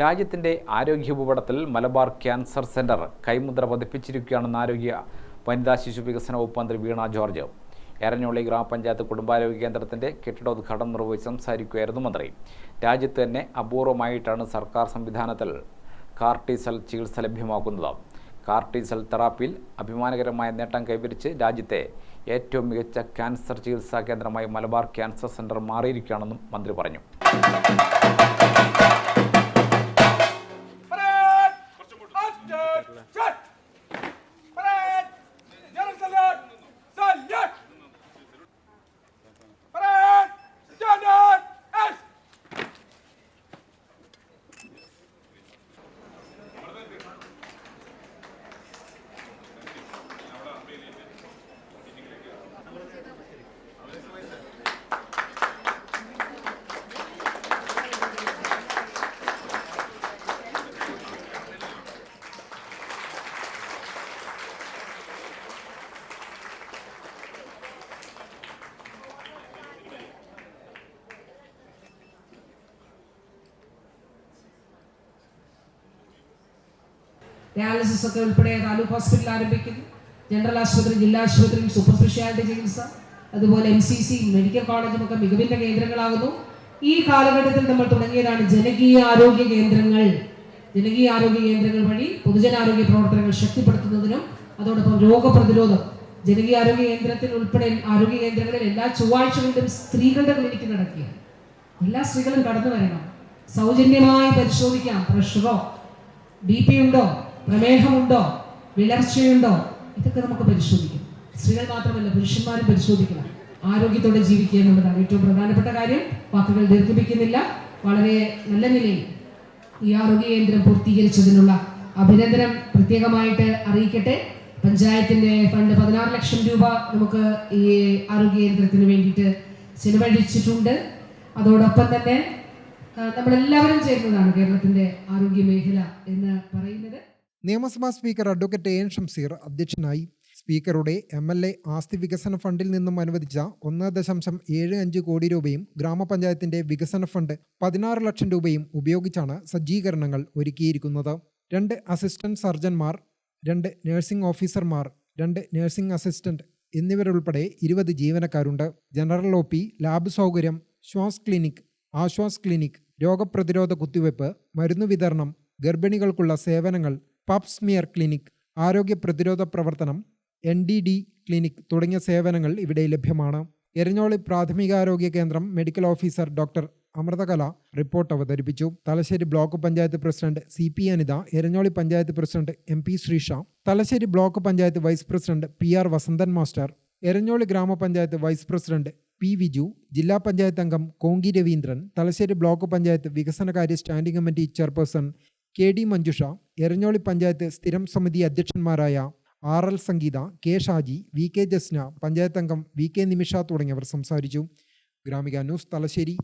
രാജ്യത്തിന്റെ ആരോഗ്യ ഭൂപടത്തിൽ മലബാർ ക്യാൻസർ സെന്റർ കൈമുദ്ര പതിപ്പിച്ചിരിക്കുകയാണെന്ന് ആരോഗ്യ വനിതാ ശിശു വികസന വകുപ്പ് മന്ത്രി വീണ ജോർജ്. എരഞ്ഞോളി ഗ്രാമപഞ്ചായത്ത് കുടുംബാരോഗ്യ കേന്ദ്രത്തിന്റെ കെട്ടിടോദ്ഘാടനം നിർവഹിച്ച് സംസാരിക്കുകയായിരുന്നു മന്ത്രി. രാജ്യത്ത് തന്നെ അപൂർവമായിട്ടാണ് സർക്കാർ സംവിധാനത്തിൽ കാർട്ടിസൽ ചികിത്സ ലഭ്യമാക്കുന്നത്. കാർട്ടിസൽ തെറാപ്പിയിൽ അഭിമാനകരമായ നേട്ടം കൈവരിച്ച് രാജ്യത്തെ ഏറ്റവും മികച്ച ക്യാൻസർ ചികിത്സാ കേന്ദ്രമായി മലബാർ ക്യാൻസർ സെന്റർ മാറിയിരിക്കുകയാണെന്നും മന്ത്രി പറഞ്ഞു. ഡയാലിസിസ് ഒക്കെ ഉൾപ്പെടെ താലൂക്ക് ഹോസ്പിറ്റൽ ആരംഭിക്കുന്നു. ജനറൽ ആശുപത്രി ജില്ലാ ആശുപത്രിയും സൂപ്പർ സ്പെഷ്യാലിറ്റി ചികിത്സ അതുപോലെ എം സി സി മെഡിക്കൽ കോളേജും ഒക്കെ മികവിന്റെ കേന്ദ്രങ്ങളാകുന്നു. ഈ കാലഘട്ടത്തിൽ നമ്മൾ തുടങ്ങിയതാണ് ജനകീയ ആരോഗ്യ കേന്ദ്രങ്ങൾ. ജനകീയ ആരോഗ്യ കേന്ദ്രങ്ങൾ വഴി പൊതുജനാരോഗ്യ പ്രവർത്തനങ്ങൾ ശക്തിപ്പെടുത്തുന്നതിനും അതോടൊപ്പം രോഗപ്രതിരോധം. ജനകീയ ആരോഗ്യ കേന്ദ്രത്തിൽ ഉൾപ്പെടെ ആരോഗ്യ കേന്ദ്രങ്ങളിൽ എല്ലാ ചൊവ്വാഴ്ചകളിലും സ്ത്രീകളുടെ ക്ലിനിക്ക് നടക്കുകയാണ് എല്ലാ സ്ത്രീകളും കടന്നു വരണം. സൗജന്യമായി പരിശോധിക്കാം. പ്രഷറോ ബി പി ഉണ്ടോ? പ്രമേഹമുണ്ടോ? വിളർച്ചയുണ്ടോ? ഇതൊക്കെ നമുക്ക് പരിശോധിക്കാം. സ്ത്രീകൾ മാത്രമല്ല പുരുഷന്മാരും പരിശോധിക്കണം. ആരോഗ്യത്തോടെ ജീവിക്കുക എന്നുള്ളതാണ് ഏറ്റവും പ്രധാനപ്പെട്ട കാര്യം. വാക്കുകൾ ദീർഘിപ്പിക്കുന്നില്ല. വളരെ നല്ല നിലയിൽ ഈ ആരോഗ്യ കേന്ദ്രം പൂർത്തീകരിച്ചതിനുള്ള അഭിനന്ദനം പ്രത്യേകമായിട്ട് അറിയിക്കട്ടെ. പഞ്ചായത്തിന്റെ ഫണ്ട് പതിനാറ് ലക്ഷം രൂപ നമുക്ക് ഈ ആരോഗ്യ കേന്ദ്രത്തിന് വേണ്ടിയിട്ട് ചെലവഴിച്ചിട്ടുണ്ട്. അതോടൊപ്പം തന്നെ നമ്മളെല്ലാവരും ചേരുന്നതാണ് കേരളത്തിന്റെ ആരോഗ്യ മേഖല എന്ന് പറയുന്നത്. നിയമസഭാ speaker advocate A N Shamseer അധ്യക്ഷനായി സ്പീക്കറുടെ എം എൽ എ ആസ്തി വികസന ഫണ്ടിൽ നിന്നും അനുവദിച്ച ഒന്ന് ദശാംശം ഏഴ് അഞ്ച് കോടി രൂപയും ഗ്രാമപഞ്ചായത്തിന്റെ വികസന ഫണ്ട് പതിനാറ് ലക്ഷം രൂപയും ഉപയോഗിച്ചാണ് സജ്ജീകരണങ്ങൾ ഒരുക്കിയിരിക്കുന്നത്. രണ്ട് അസിസ്റ്റന്റ് സർജൻമാർ രണ്ട് നഴ്സിംഗ് ഓഫീസർമാർ രണ്ട് നഴ്സിംഗ് അസിസ്റ്റന്റ് എന്നിവരുൾപ്പെടെ ഇരുപത് ജീവനക്കാരുണ്ട്. ജനറൽ ഒ പി ലാബ് സൗകര്യം ശ്വാസ് ക്ലിനിക് ആശ്വാസ് ക്ലിനിക് രോഗപ്രതിരോധ കുത്തിവയ്പ് മരുന്ന് വിതരണം ഗർഭിണികൾക്കുള്ള സേവനങ്ങൾ പപ്പ് സ്മിയർ ക്ലിനിക് ആരോഗ്യ പ്രതിരോധ പ്രവർത്തനം എൻ ഡി ഡി ക്ലിനിക് തുടങ്ങിയ സേവനങ്ങൾ ഇവിടെ ലഭ്യമാണ്. എരഞ്ഞോളി പ്രാഥമികാരോഗ്യ കേന്ദ്രം medical officer doctor Amruthakala report അവതരിപ്പിച്ചു. Thalassery block panchayat president C P Anitha Eranholi panchayat president M P Sreesha Thalassery block panchayat vice president P R Vasanthan master Eranholi ഗ്രാമപഞ്ചായത്ത് vice president P Viju ജില്ലാ പഞ്ചായത്ത് അംഗം Kongi Raveendran Thalassery block panchayat വികസനകാര്യ standing committee chairperson K D Manjusha Eranholi panchayat സ്ഥിരം സമിതി അധ്യക്ഷന്മാരായ R L Sangeetha K Shaji V K Jasna panchayat അംഗം V K നിമിഷ തുടങ്ങിയവർ സംസാരിച്ചു. Gramika News Thalassery.